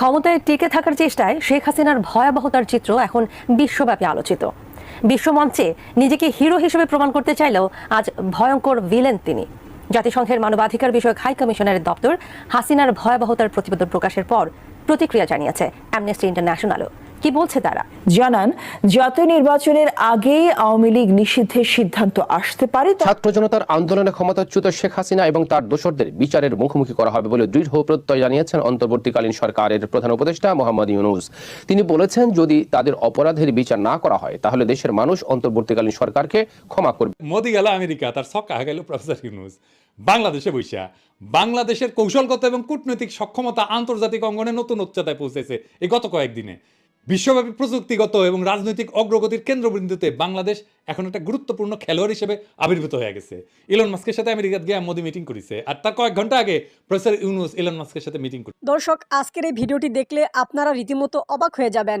ক্ষমতায় টিকে থাকার চেষ্টায় শেখ হাসিনার ভয়াবহতার চিত্র এখন বিশ্বব্যাপী আলোচিত। বিশ্বমঞ্চে নিজেকে হিরো হিসেবে প্রমাণ করতে চাইলেও আজ ভয়ঙ্কর ভিলেন তিনি। জাতিসংঘের মানবাধিকার বিষয়ক হাই কমিশনারের দপ্তর হাসিনার ভয়াবহতার প্রতিবেদন প্রকাশের পর প্রতিক্রিয়া জানিয়েছে অ্যামনেস্টি ইন্টারন্যাশনালও। কি বলছে তারা? জানান জাতীয় নির্বাচনের আগেই আওয়ামী লীগ নিষিদ্ধের সিদ্ধান্ত আসতে পারে ছাত্র জনতার আন্দোলনে ক্ষমতাচ্যুত শেখ হাসিনা এবং তার দোসরদের বিচারের মুখোমুখি করা হবে বলে দৃঢ় প্রত্যয় জানিয়েছেন অন্তর্বর্তীকালীন সরকারের প্রধান উপদেষ্টা মোহাম্মদ ইউনুস। তিনি বলেছেন যদি তাদের অপরাধের বিচার না করা হয় তাহলে দেশের মানুষ অন্তর্বর্তীকালীন সরকারকে ক্ষমা করবে। মোদি গেল আমেরিকা তার ছক্কা গেল প্রফেসর ইউনুস। বাংলাদেশে বৈশা বাংলাদেশের কৌশলগত এবং কূটনৈতিক সক্ষমতা আন্তর্জাতিক অঙ্গনে নতুন উচ্চতায় পৌঁছেছে। এই গত কয়েকদিনে বিশ্বব্যাপী প্রযুক্তিগত এবং রাজনৈতিক অগ্রগতির কেন্দ্রবিন্দুতে বাংলাদেশ এখন একটা গুরুত্বপূর্ণ খেলোয়াড় হিসেবে আবির্ভূত হয়ে গেছে। ইলন মাস্কের সাথে আমেরিকাত গিয়ে মোদি মিটিং করেছে। আর তার কয়েক ঘণ্টা আগে প্রফেসর ইউনুস ইলন মাস্কের সাথে মিটিং করে দর্শক, আজকের এই ভিডিওটি দেখলে আপনারা রীতিমতো অবাক হয়ে যাবেন।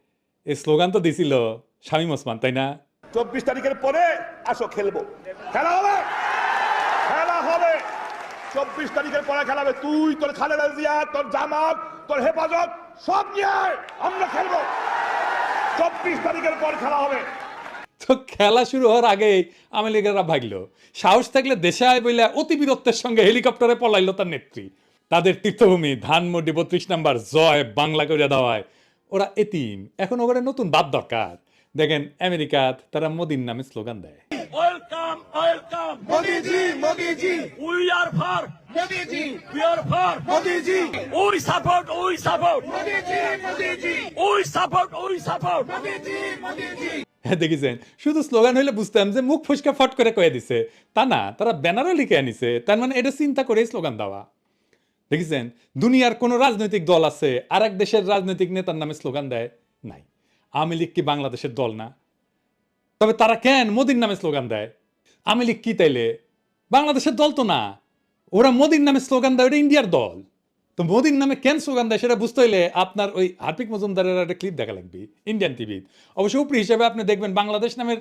এই স্লোগান তো দিছিল শামীম ওসমান তাই না? চব্বিশ তারিখের পরে আসো খেলব। খেলা হবে! খেলা হবে! চব্বিশ তারিখের পরে খেলা হবে তুই তোর খালেদা জিয়া তোর জামাত তোর হেফাজত সব নিয়ে আমরা খেলব। চব্বিশ তারিখের পর খেলা হবে। তো খেলা শুরু হওয়ার আগেই আমি লীগেরা ভাগলো। সাহস থাকলে দেশে আয় বইলে অতি বীরত্বের সঙ্গে হেলিকপ্টারে পলাইলো তার নেত্রী। তাদের তীর্থভূমি ধানমন্ডি বত্রিশ নাম্বার জয় বাংলা করে দেওয়ায়। ওরা এতিম। এখন ওখানে নতুন বাপ দরকার। দেখেন আমেরিকাত তারা মোদির নামে স্লোগান দেয়। Welcome welcome. Modiji Modiji. We are for Modiji. We are for Modiji. We support we support Modiji Modiji. We support we support Modiji মোদিজি। হ্যাঁ দেখেছেন? শুধু স্লোগান হইলে বুঝতাম যে মুখ ফুসকা ফট করে কয়ে দিছে। তা না তারা ব্যানারও লিখে আনিছে। তার মানে এটা চিন্তা করে স্লোগান দেওয়া। দেখেছেন? দুনিয়ার কোনো রাজনৈতিক দল আছে আর এক দেশের রাজনৈতিক নেতার নামে স্লোগান দেয়, নাই। আওয়ামী লীগ কি বাংলাদেশের দল না? তবে তারা কেন মোদির নামে স্লোগান দেয়? আওয়ামী লীগ কি তাইলে? বাংলাদেশের দল তো না। ওরা মোদির নামে স্লোগান দেয়, ওটা ইন্ডিয়ার দল। তো মোদির নামে কেন স্লোগান দেয় সেটা বুঝতে হইলে আপনার ওই হার্পিক মজুমদারের একটা ক্লিপ দেখা লাগবে ইন্ডিয়ান টিভি অবশ্য উপরি হিসেবে আপনি দেখবেন বাংলাদেশ নামের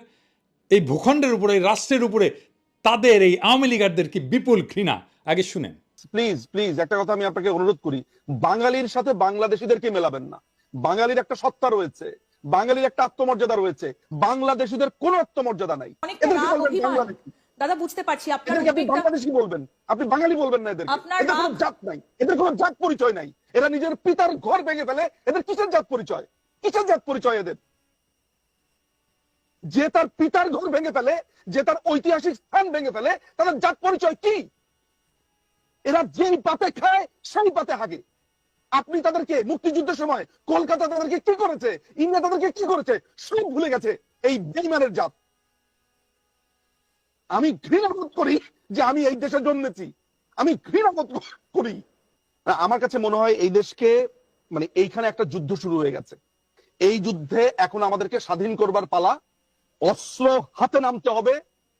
এই ভূখণ্ডের উপরে, এই রাষ্ট্রের উপরে তাদের এই আওয়ামী লীগারদের কি বিপুল ঘৃণা? আগে শুনেন। প্লিজ প্লিজ একটা কথা আমি আপনাকে অনুরোধ করি। বাঙালির সাথে বাংলাদেশিদেরকে মেলাবেন না। বাঙালির একটা সত্তা রয়েছে। বাঙালির একটা আত্মমর্যাদা রয়েছে। বাংলাদেশিদের কোনো আত্মমর্যাদা নাই। দাদা বুঝতে পারছি আপনার আপনি বাংলাদেশি বলবেন। আপনি বাঙালি বলবেন না আপনার এদের কোনো জাত নাই। এদের কোনো জাত পরিচয় নাই। এরা নিজের পিতার ঘর ভেঙে ফেলে। এদের কিসের জাত পরিচয়? কিসের জাত পরিচয় এদের? যে তার পিতার ঘর ভেঙে ফেলে যে তার ঐতিহাসিক স্থান ভেঙে ফেলে তাদের জাত পরিচয় কি? এরা যেই পাতে খায়, সেই পাতে হাগে। আপনি তাদেরকে মুক্তিযুদ্ধের সময় কলকাতা তাদেরকে কি করেছে, ইন্ডিয়া তাদেরকে কি করেছে, সব ভুলে গেছে এই বেইমানের জাত। আমি ঘৃণা বোধ করি যে আমি এই দেশে জন্মেছি। আমি ঘৃণা বোধ করি। আমার কাছে মনে হয় এই দেশকে মানে এইখানে একটা যুদ্ধ শুরু হয়ে গেছে। এই যুদ্ধে এখন আমাদেরকে স্বাধীন করবার পালা। অস্ত্র হাতে নামতে হবে,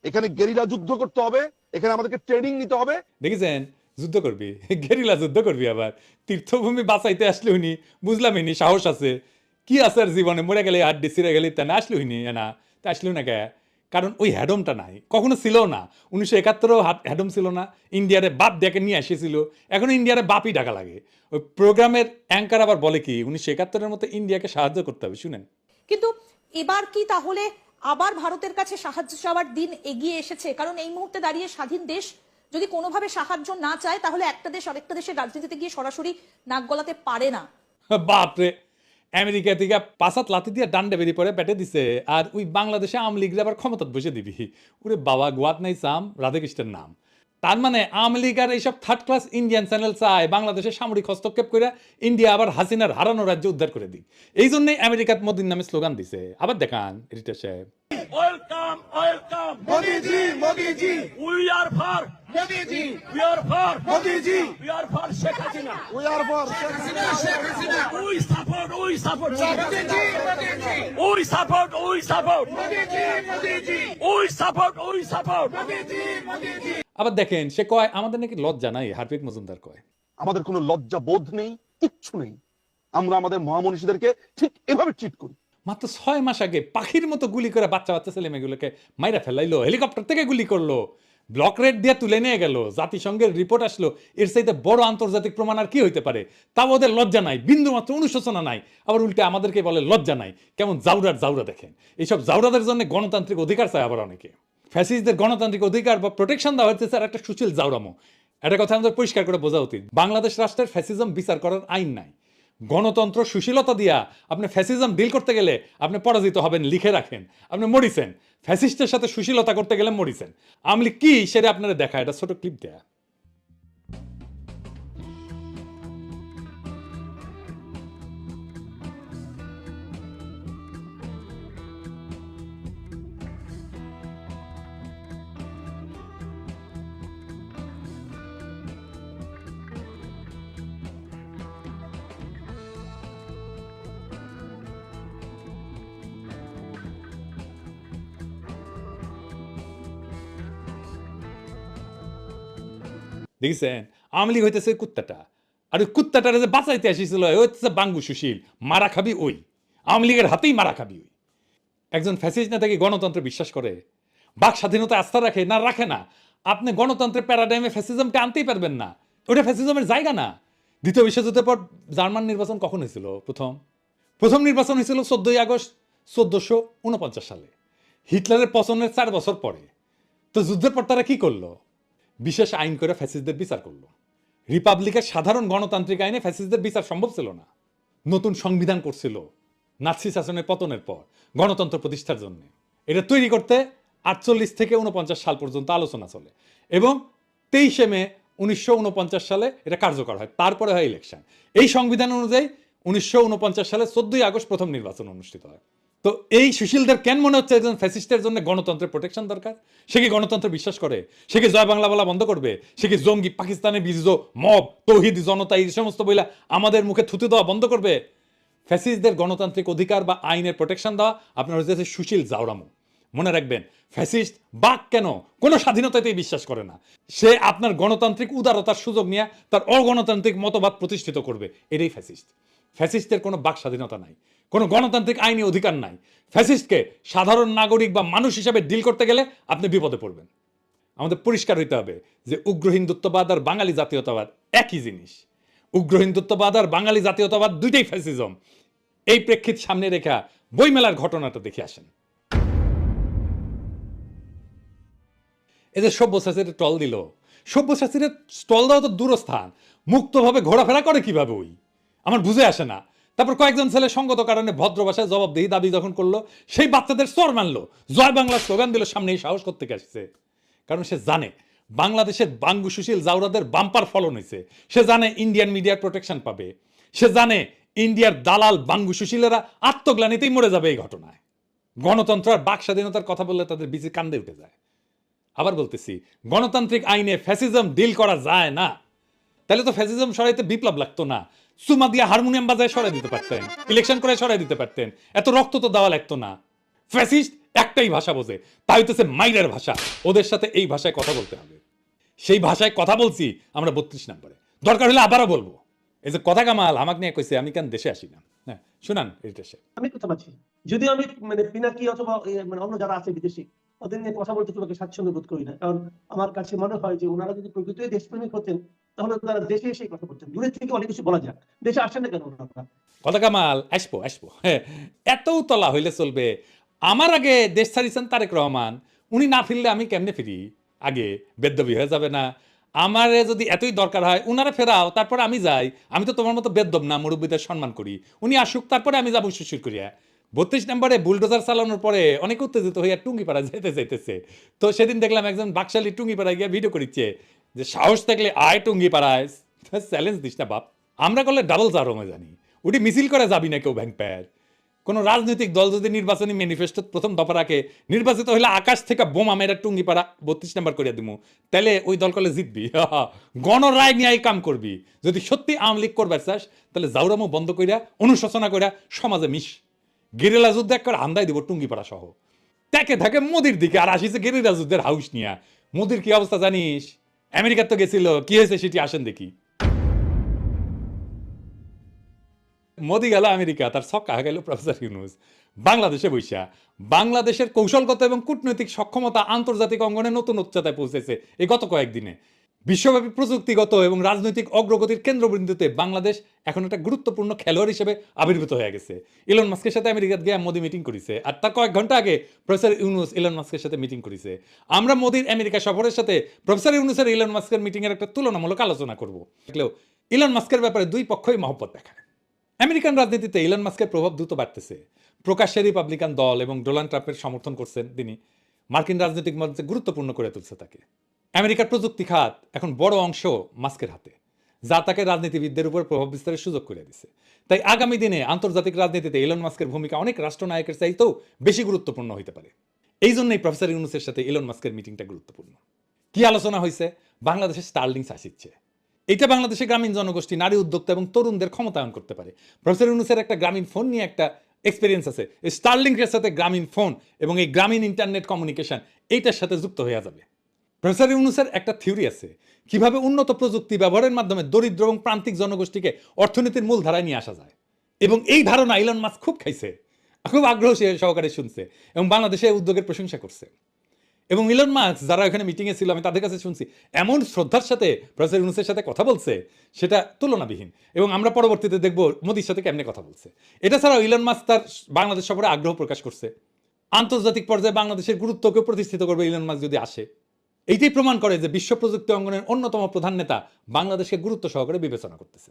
এখানে গেরিলা যুদ্ধ করতে হবে, এখানে আমাদেরকে ট্রেনিং নিতে হবে। দেখেছেন? যুদ্ধ করবি? গেরিলা যুদ্ধ করবি আবার? তীর্থভূমি বাঁচাইতে আসলে উনি বুঝলাম ইনি সাহস আছে। কি আছে আর জীবনে? মরে গেলে আর ডিসিরে গেলে তা না আসলে হইনি না, তা আসলেও না কে? কারণ ওই হ্যাডমটা নাই। কখনো ছিল না। উনিশশো একাত্তরও হ্যাডম ছিল না। ইন্ডিয়ারে বাপ ডেকে নিয়ে এসেছিল। এখন ইন্ডিয়ারে বাপই ডাকা লাগে। ওই প্রোগ্রামের অ্যাঙ্কার আবার বলে কি, উনিশশো একাত্তরের মতো ইন্ডিয়াকে সাহায্য করতে হবে, শুনেন। কিন্তু এবার কি তাহলে আবার ভারতের কাছে সাহায্য চাওয়ার দিন এগিয়ে এসেছে? কারণ এই মুহূর্তে দাঁড়িয়ে স্বাধীন দেশ যদি কোনোভাবে সাহায্য না চায়, তাহলে একটা দেশ আরেকটা দেশের রাজনীতিতে গিয়ে সরাসরি নাক গলাতে পারে না। বাপরে! আমেরিকা থেকে পাঁচাত লাথি দিয়ে ডান্ডে বেরিয়ে পড়ে পেটে দিছে, আর ওই বাংলাদেশে আওয়ামী লীগরা আবার ক্ষমতাত বসে দিবি। ওরে বাবা, গোয়াত নাই সাম, রাধাকৃষ্ণের নাম। তার মানে আওয়ামী লীগ আর এইসব থার্ড ক্লাস ইন্ডিয়ান চ্যানেল চায় বাংলাদেশে সামরিক হস্তক্ষেপ করে ইন্ডিয়া আবার হাসিনার হারানো রাজ্য উদ্ধার করে দিক। এই জন্যই আমেরিকার মোদির নামে স্লোগান দিছে। আবার দেখান রিটা সাহেব। Welcome welcome Modiji Modiji we are for Modiji we are for Modiji we are for Sheikh Hasina We are for Sheikh Hasina. We We support Modi ji. We support. We support. Modi ji. Modi ji. We support. We support. Modi ji. Modi ji. আবার দেখেন সে কয় আমাদের নাকি লজ্জা নাই Harpic Majumdar কয় আমাদের কোনো লজ্জা বোধ নেই কিচ্ছু নেই আমরা আমাদের মহামনীষীদেরকে ঠিক এভাবে ট্রিট করি মাত্র ছয় মাস আগে পাখির মতো গুলি করে বাচ্চা বাচ্চা ছেলে মেয়েগুলোকে মাইরা ফেলাইলো, হেলিকপ্টার থেকে গুলি করল। ব্লক রেড দিয়ে তুলে নিয়ে গেল। জাতিসংঘের রিপোর্ট আসলো, এর চাইতে বড় আন্তর্জাতিক প্রমাণ আর কি হইতে পারে? তাও ওদের লজ্জা নাই বিন্দু মাত্র অনুশোচনা নাই। আবার উল্টে আমাদেরকে বলে লজ্জা নাই। কেমন জাউরার জাউরা দেখেন। এইসব জাউরাদের জন্য গণতান্ত্রিক অধিকার চায় আবার অনেকে। ফ্যাসিস্টদের গণতান্ত্রিক অধিকার বা প্রোটেকশন দেওয়া হচ্ছে স্যার, একটা সুশীল জাউরামো। একটা কথা আমাদের পরিষ্কার করে বোঝা উচিত। বাংলাদেশ রাষ্ট্রের ফ্যাসিজম বিচার করার আইন নাই। গণতন্ত্র সুশীলতা দিয়া আপনি ফ্যাসিজম ডিল করতে গেলে আপনি পরাজিত হবেন, লিখে রাখেন। আপনি মরিছেন। ফ্যাসিস্টের সাথে সুশীলতা করতে গেলে মরিছেন। আমলি কি সেটা আপনারা দেখা এটা ছোট ক্লিপ দেয়া। দেখছেন? আওয়ামী লীগ হইতেছে কুত্তাটা। আর ওই কুত্তাটারে যে বাঁচাইতে আসিছিল, ওই হচ্ছে বাঙ্গু সুশীল। মারা খাবি ওই। আওয়ামী লীগের হাতেই মারা খাবি ওই। একজন ফ্যাসিস্ট নেতাকে গণতন্ত্রে বিশ্বাস করে। বাক স্বাধীনতা আস্থা রাখে না রাখে না। আপনি গণতন্ত্রের প্যারাডাইমে ফ্যাসিজমকে আনতেই পারবেন না। ওটা ফ্যাসিজমের জায়গা না। দ্বিতীয় বিশ্বযুদ্ধের পর জার্মান নির্বাচন কখন হয়েছিল প্রথম? প্রথম নির্বাচন হয়েছিল চোদ্দই আগস্ট চোদ্দশো উনপঞ্চাশ সালে। হিটলারের পছন্দের চার বছর পরে। তো যুদ্ধের পর তারা কী করল? বিশেষ আইন করে ফ্যাসিস্টদের বিচার করল। রিপাবলিকের সাধারণ গণতান্ত্রিক আইনে ফ্যাসিস্টদের বিচার সম্ভব ছিল না। নতুন সংবিধান করছিল নাৎসি শাসনের পতনের পর, গণতন্ত্র প্রতিষ্ঠার জন্য। এটা তৈরি করতে আটচল্লিশ থেকে উনপঞ্চাশ সাল পর্যন্ত আলোচনা চলে এবং তেইশে মে উনিশশো উনপঞ্চাশ সালে এটা কার্যকর হয়, তারপরে হয় ইলেকশন এই সংবিধান অনুযায়ী উনিশশো উনপঞ্চাশ সালে চোদ্দই আগস্ট প্রথম নির্বাচন অনুষ্ঠিত হয়। তো এই সুশীলদের কেন মনে হচ্ছে একজন ফ্যাসিস্টের জন্য গণতন্ত্রের প্রোটেকশন দরকার? সে কি গণতন্ত্র বিশ্বাস করে? সে কি জয় বাংলা বলা বন্ধ করবে? সে কি জঙ্গি পাকিস্তানের বীজ মব, তৌহিদ, জনতা, এই সমস্ত বইলা আমাদের মুখে থুতু দেওয়া বন্ধ করবে? ফ্যাসিস্টদের গণতান্ত্রিক অধিকার বা আইনের প্রোটেকশন দেওয়া আপনার হচ্ছে সুশীল জাউরামু মনে রাখবেন ফ্যাসিস্ট বাক কেন? কোনো স্বাধীনতাতেই বিশ্বাস করে না। সে আপনার গণতান্ত্রিক উদারতার সুযোগ নিয়ে তার অগণতান্ত্রিক মতবাদ প্রতিষ্ঠিত করবে। এটাই ফ্যাসিস্ট ফ্যাসিস্টের কোনো বাক স্বাধীনতা নাই। কোনো গণতান্ত্রিক আইনি অধিকার নাই। ফ্যাসিস্টকে সাধারণ নাগরিক বা মানুষ হিসাবে ডিল করতে গেলে আপনি বিপদে পড়বেন। আমাদের পরিষ্কার হইতে হবে যে উগ্র হিন্দুত্ববাদ আর বাঙালি জাতীয়তাবাদ একই জিনিস। উগ্র হিন্দুত্ববাদ আর বাঙালি জাতীয়তাবাদ দুইটাই ফ্যাসিজম। এই প্রেক্ষিত সামনে রেখা বইমেলার ঘটনাটা দেখে আসেন। এদের সব্যসাচীর টল দিল। সব্যসাচীর স্টল দেওয়া তো দূরস্থান। মুক্তভাবে ঘোরাফেরা করে কীভাবে ওই? আমার বুঝে আসে না। তারপর কয়েকজন ছেলে সঙ্গত কারণে ভদ্র ভাষায় জবাবদিহি দাবি যখন করল, সেই বাচ্চাদের স্বর মানলো জয় বাংলা স্লোগান দিল সামনে এই সাহস করতে আসছে? কারণ সে জানে, বাংলাদেশের বাঙ্গু সুশীল জাউরাদের বাম্পার ফলন হয়েছে। সে জানে ইন্ডিয়ান মিডিয়ার প্রোটেকশন পাবে। সে জানে ইন্ডিয়ার দালাল বাঙ্গু সুশীলেরা আত্মগ্লানিতেই মরে যাবে এই ঘটনায়। গণতন্ত্র আর বাক স্বাধীনতার কথা বললে তাদের বিচি কান্দে উঠে যায়। আবার বলতেছি, গণতান্ত্রিক আইনে ফ্যাসিজম ডিল করা যায় না। তাহলে তো ফ্যাসিজম সরাইতে বিপ্লব লাগতো না। সুমা দিয়ে হারমোনিয়াম বাজায় সরাই দিতে পারতেন ইলেকশন করে সরাই দিতে পারতেন। এত রক্ত তো দেওয়া লাগতো না। ফ্যাসিস্ট একটাই ভাষা বোঝে, তাই হইতেছে মাইরের ভাষা। ওদের সাথে এই ভাষায় কথা বলতে হবে। সেই ভাষায় কথা বলছি আমরা বত্রিশ নম্বরে। দরকার হলে আবারও বলব। এই যে কথা কামাল, আমাকে নিয়ে কইছে, আমি কেন দেশে আসি না? হ্যাঁ শুনান এই দেশে আমি কথা পাচ্ছি যদি আমি মানে পিনাকি অথবা মানে অন্য যারা আছে বিদেশি ওদের নিয়ে কথা বলতে তোমাকে স্বাচ্ছন্দ্য বোধ করি না। কারণ আমার কাছে মনে হয় যে ওনারা যদি প্রকৃতই দেশপ্রেমিক হতেন, তাহলে তারা দেশে এসে কথা বলতেন। দূরের থেকে অনেক কিছু বলা যাক। দেশে আসেন না কেন ওনারা? কথা কামাল, আসব আসব। হ্যাঁ এত তলা হইলে চলবে। আমার আগে দেশ ছাড়িছেন তারেক রহমান। উনি না ফিরলে আমি কেমনে ফিরি? আগে বেদ্যবি হয়ে যাবে না। আমারে যদি এতই দরকার হয়, উনারা ফেরাও, তারপরে আমি যাই। আমি তো তোমার মতো বেদ্যব না, মুরব্বীদের সম্মান করি। উনি আসুক, তারপরে আমি যাব শিশুর করিয়া বত্রিশ নম্বরে বুলডোজার চালানোর পরে অনেক উত্তেজিত হইয়া টুঙ্গিপাড়া যেতে যাইতেছে। তো সেদিন দেখলাম একজন বাকশালী টুঙ্গিপাড়ায় গিয়ে ভিডিও করিচ্ছে যে, সাহস থাকলে আয় টুঙ্গিপাড়ায় চ্যালেঞ্জ দিস না বাপ। আমরা করলে ডাবল জারমে জানি। উঠি মিছিল করে যাবি না কেউ ব্যাংক প্যার। কোন রাজনৈতিক দল যদি নির্বাচনী ম্যানিফেস্টো প্রথম দফা রাখে, নির্বাচিত হলে আকাশ থেকে বোমা মেরা টুঙ্গি পাড়া বত্রিশ নাম্বার করে দিমু। তাহলে ওই দল কলে জিতবি। গণরায় নিয়ে কাম করবি। যদি সত্যি আওয়ামী লীগ করবার চাস তাহলে জাউরামো বন্ধ কইরা, অনুশোচনা কইরা সমাজে মিশ। গেরিলা যুদ্ধ এক করে হান্দাই দিব টুঙ্গি পাড়া সহ। তাকে থাকে মোদির দিকে, আর আসিছে গেরিলা যুদ্ধের হাউস নিয়া। মোদির কি অবস্থা জানিস? আমেরিকার তো গেছিল, কি হয়েছে সেটি আসেন দেখি। মোদি গেল আমেরিকা, তার ছক্কা গেল প্রফেসর ইউনুস। বাংলাদেশে বৈশা, বাংলাদেশের কৌশলগত এবং কূটনৈতিক সক্ষমতা আন্তর্জাতিক অঙ্গনে নতুন উচ্চতায় পৌঁছেছে এই গত কয়েকদিনে। বিশ্বব্যাপী প্রযুক্তিগত এবং রাজনৈতিক অগ্রগতির কেন্দ্রবিন্দুতে বাংলাদেশ এখন একটা গুরুত্বপূর্ণ খেলোয়াড় হিসেবে আবির্ভূত হয়ে গেছে। ইলন মাস্কের সাথে আমেরিকাত গিয়ে মোদি মিটিং করেছে আর তার কয়েক ঘণ্টা আগে প্রফেসর ইউনুস ইলন মাস্কের সাথে মিটিং করেছে। আমরা মোদির আমেরিকা সফরের সাথে প্রফেসর ইউনুসের ইলন মাস্কের মিটিং এর একটা তুলনামূলক আলোচনা করব। দেখলেও ইলন মাস্কের ব্যাপারে দুই পক্ষই মহব্বত দেখায়। আমেরিকান রাজনীতিতে ইলন মাস্কের প্রভাব দ্রুত বাড়তেছে। প্রকাশ্যে রিপাবলিকান দল এবং ডোনাল্ড ট্রাম্পের সমর্থন করছেন তিনি। মার্কিন রাজনৈতিক মঞ্চে গুরুত্বপূর্ণ করে তুলছে তাকে। আমেরিকার প্রযুক্তি খাত এখন বড় অংশ মাস্কের হাতে, যা তাকে রাজনীতিবিদদের উপর প্রভাব বিস্তারের সুযোগ করে দিছে। তাই আগামী দিনে আন্তর্জাতিক রাজনীতিতে ইলন মাস্কের ভূমিকা অনেক রাষ্ট্রনায়কের চাইতেও বেশি গুরুত্বপূর্ণ হতে পারে। এই জন্যই প্রফেসর ইউনুসের সাথে ইলন মাস্কের মিটিংটা গুরুত্বপূর্ণ। কি আলোচনা হয়েছে বাংলাদেশের স্টার্লিংস আসিচ্ছে। এটা বাংলাদেশের গ্রামীণ জনগোষ্ঠী, নারী উদ্যোক্তা এবং তরুণদের ক্ষমতায়ন করতে পারে। প্রফেসর ইউনুসের একটা গ্রামীণ ফোন নিয়ে একটা এক্সপিরিয়েন্স আছে। স্টারলিংকের সাথে গ্রামীণ ফোন এবং এই গ্রামীণ ইন্টারনেট কমিউনিকেশন এইটার সাথে যুক্ত হয়ে যাবে। প্রফেসর ইউনুসের একটা থিওরি আছে। কীভাবে উন্নত প্রযুক্তি ব্যবহারের মাধ্যমে দরিদ্র এবং প্রান্তিক জনগোষ্ঠীকে অর্থনীতির মূল ধারায় নিয়ে আসা যায়। এবং এই ধারণা ইলন মাস খুব খাইছে, খুব আগ্রহ সে সহকারে শুনছে এবং বাংলাদেশে উদ্যোগের প্রশংসা করছে। এবং ইলন মাস্ক যারা এখানে মিটিংয়ে ছিল, আমি তাদের কাছে শুনছি, এমন শ্রদ্ধার সাথে প্রফেসর ইউনুসের সাথে কথা বলছে, সেটা তুলনাবিহীন। এবং আমরা পরবর্তীতে দেখব মোদির সাথে কেমনে কথা বলছে। এটা ছাড়াও ইলন মাস্ক তার বাংলাদেশ সফরে আগ্রহ প্রকাশ করছে। আন্তর্জাতিক পর্যায়ে বাংলাদেশের গুরুত্বকে প্রতিষ্ঠিত করবে ইলন মাস্ক যদি আসে। এইটাই প্রমাণ করে যে বিশ্ব প্রযুক্তি অঙ্গনের অন্যতম প্রধান নেতা বাংলাদেশকে গুরুত্ব সহকারে বিবেচনা করতেছে।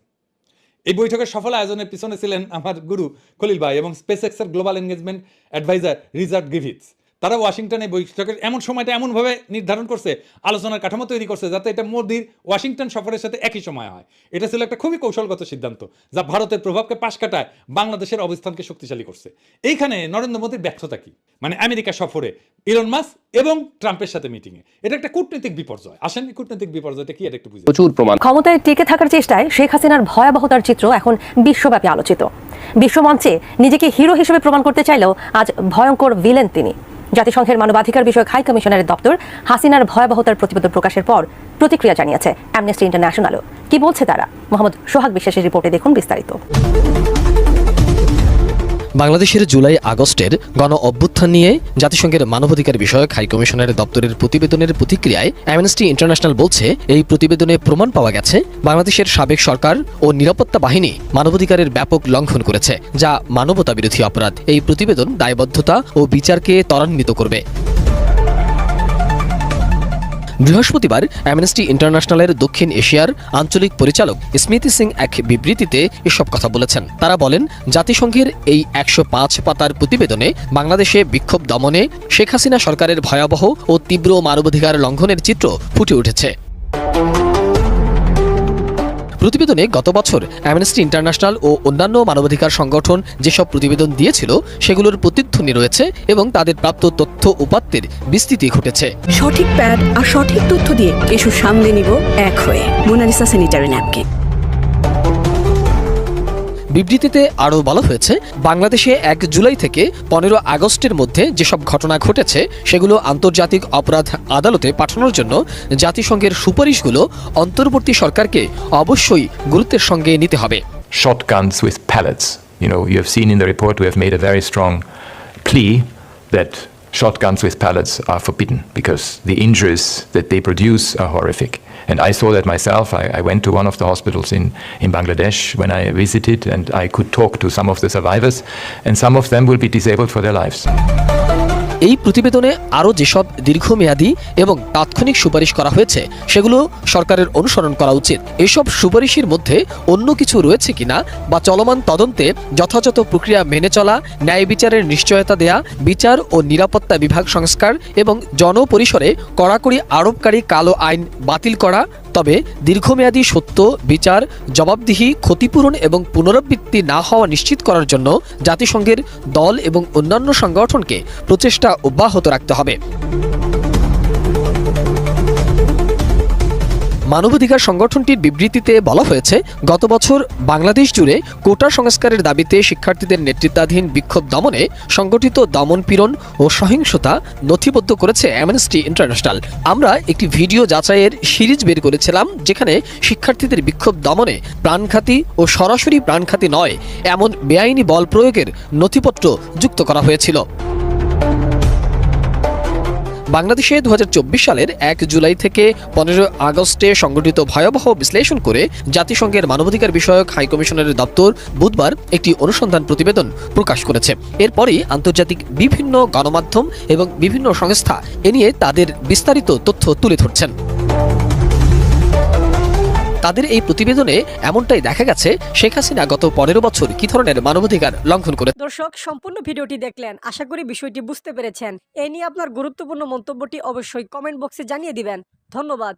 এই বৈঠকের সফল আয়োজনের পিছনে ছিলেন আমার গুরু খলিল ভাই এবং স্পেস এক্সের গ্লোবাল এনগেজমেন্ট অ্যাডভাইজার রিজার্ট গিভিটস তারা ওয়াশিংটনে বৈঠকের এমন সময়টা এমনভাবে নির্ধারণ করছে আলোচনার কাঠামো তৈরি করছে যাতে এটা মোদির ওয়াশিংটন সফরের সাথে একই সময় হয়। এটা ছিল একটা খুবই কৌশলগত সিদ্ধান্ত যা ভারতের প্রভাবকে পাশ কাটায় বাংলাদেশের অবস্থানকে শক্তিশালী করছে। এইখানে নরেন্দ্র মোদীর ব্যর্থতা কি? মানে আমেরিকা সফরে ইলন মাস এবং ট্রাম্পের সাথে মিটিংয়ে। এটা একটা কূটনৈতিক বিপর্যয়। আসেন কূটনৈতিক বিপর্যয়টা কি? এটা একটু বুঝে প্রচুর প্রমাণ। ক্ষমতায় টিকে থাকার চেষ্টায় শেখ হাসিনার ভয়াবহতার চিত্র এখন বিশ্বব্যাপী আলোচিত। বিশ্বমঞ্চে নিজেকে হিরো হিসেবে প্রমাণ করতে চাইলেও আজ ভয়ঙ্কর ভিলেন তিনি। জাতিসংঘের মানবাধিকার বিষয়ক হাই কমিশনারের দপ্তর হাসিনার ভয়াবহতার প্রতিবেদন প্রকাশের পর প্রতিক্রিয়া জানিয়েছে অ্যামনেস্টি ইন্টারন্যাশনালও। কি বলছে তারা? মোহাম্মদ সোহাগ বিশ্বাসের রিপোর্টে দেখুন বিস্তারিত। বাংলাদেশের জুলাই আগস্টের গণ অভ্যুত্থান নিয়ে জাতিসংঘের মানবাধিকার বিষয়ক হাইকমিশনের দপ্তরের প্রতিবেদনের প্রতিক্রিয়ায় অ্যামনেস্টি ইন্টারন্যাশনাল বলছে, এই প্রতিবেদনে প্রমাণ পাওয়া গেছে, বাংলাদেশের সাবেক সরকার ও নিরাপত্তা বাহিনী মানবাধিকারের ব্যাপক লঙ্ঘন করেছে, যা মানবতা বিরোধী অপরাধ। এই প্রতিবেদন দায়বদ্ধতা ও বিচারকে ত্বরান্বিত করবে। বৃহস্পতিবার অ্যামনেস্টি ইন্টারন্যাশনালের দক্ষিণ এশিয়ার আঞ্চলিক পরিচালক স্মৃতি সিং এক বিবৃতিতে এসব কথা বলেছেন। তারা বলেন, জাতিসংঘের এই একশো পাঁচ পাতার প্রতিবেদনে বাংলাদেশে বিক্ষোভ দমনে শেখ হাসিনা সরকারের ভয়াবহ ও তীব্র মানবাধিকার লঙ্ঘনের চিত্র ফুটে উঠেছে। প্রতিবেদনে গত বছর অ্যামনেস্টি ইন্টারন্যাশনাল ও অন্যান্য মানবাধিকার সংগঠন যেসব প্রতিবেদন দিয়েছিল, সেগুলোর প্রতিধ্বনি রয়েছে এবং তাদের প্রাপ্ত তথ্য উপাত্তের বিস্তৃতি ঘটেছে। সঠিক প্যাড আর সঠিক তথ্য দিয়ে এসব সামনে নিব এক হয়ে। Monalisa sanitary napkin. বিবৃতিতে আরও বলা হয়েছে বাংলাদেশে এক জুলাই থেকে পনেরো আগস্টের মধ্যে যেসব ঘটনা ঘটেছে সেগুলো আন্তর্জাতিক অপরাধ আদালতে পাঠানোর জন্য জাতিসংঘের সুপারিশগুলো অন্তর্বর্তী সরকারকে অবশ্যই গুরুত্বের সঙ্গে নিতে হবে shotguns with pellets. You know, you have seen in the report we have made a very strong plea that shotguns with pellets are forbidden because the injuries that they produce are horrific. And I saw that myself. I, I went to one of the hospitals in, in Bangladesh when I visited, and I could talk to some of the survivors, and some of them will be disabled for their lives. এই প্রতিবেদনে আরও যেসব দীর্ঘমেয়াদী এবং তাৎক্ষণিক সুপারিশ করা হয়েছে, সেগুলো সরকারের অনুসরণ করা উচিত। এসব সুপারিশের মধ্যে অন্য কিছু রয়েছে কিনা বা চলমান তদন্তে যথাযথ প্রক্রিয়া মেনে চলা, ন্যায় বিচারের নিশ্চয়তা দেয়া, বিচার ও নিরাপত্তা বিভাগ সংস্কার এবং জনপরিসরে কড়াকড়ি আরোপকারী কালো আইন বাতিল করা তবে দীর্ঘমেয়াদী সত্য, বিচার, জবাবদিহি, ক্ষতিপূরণ এবং পুনরাবৃত্তি না হওয়া নিশ্চিত করার জন্য জাতিসংঘের দল এবং অন্যান্য সংগঠনকে প্রচেষ্টা অব্যাহত রাখতে হবে। মানবাধিকার সংগঠনটির বিবৃতিতে বলা হয়েছে, গত বছর বাংলাদেশ জুড়ে কোটা সংস্কারের দাবিতে শিক্ষার্থীদের নেতৃত্বাধীন বিক্ষোভ দমনে সংগঠিত দমন পীড়ন ও সহিংসতা নথিবদ্ধ করেছে অ্যামনেস্টি ইন্টারন্যাশনাল আমরা একটি ভিডিও যাচাইয়ের সিরিজ বের করেছিলাম, যেখানে শিক্ষার্থীদের বিক্ষোভ দমনে প্রাণঘাতী ও সরাসরি প্রাণঘাতী নয়, এমন বেআইনি বল প্রয়োগের নথিপত্র যুক্ত করা হয়েছিল। বাংলাদেশে দু হাজার চব্বিশ সালের এক জুলাই থেকে পনেরো আগস্টে সংগঠিত ভয়াবহ বিশ্লেষণ করে জাতিসংঘের মানবাধিকার বিষয়ক হাইকমিশনের দপ্তর বুধবার একটি অনুসন্ধান প্রতিবেদন প্রকাশ করেছে। এরপরই আন্তর্জাতিক বিভিন্ন গণমাধ্যম এবং বিভিন্ন সংস্থা এ নিয়ে তাদের বিস্তারিত তথ্য তুলে ধরছেন। তাদের এই প্রতিবেদনে এমনটাই দেখা গেছে, শেখ হাসিনা গত পনেরো বছর কি ধরনের মানবাধিকার লঙ্ঘন করে দর্শক, সম্পূর্ণ ভিডিওটি দেখলেন। আশা করি বিষয়টি বুঝতে পেরেছেন। এ নিয়ে আপনার গুরুত্বপূর্ণ মন্তব্যটি অবশ্যই কমেন্ট বক্সে জানিয়ে দিবেন। ধন্যবাদ।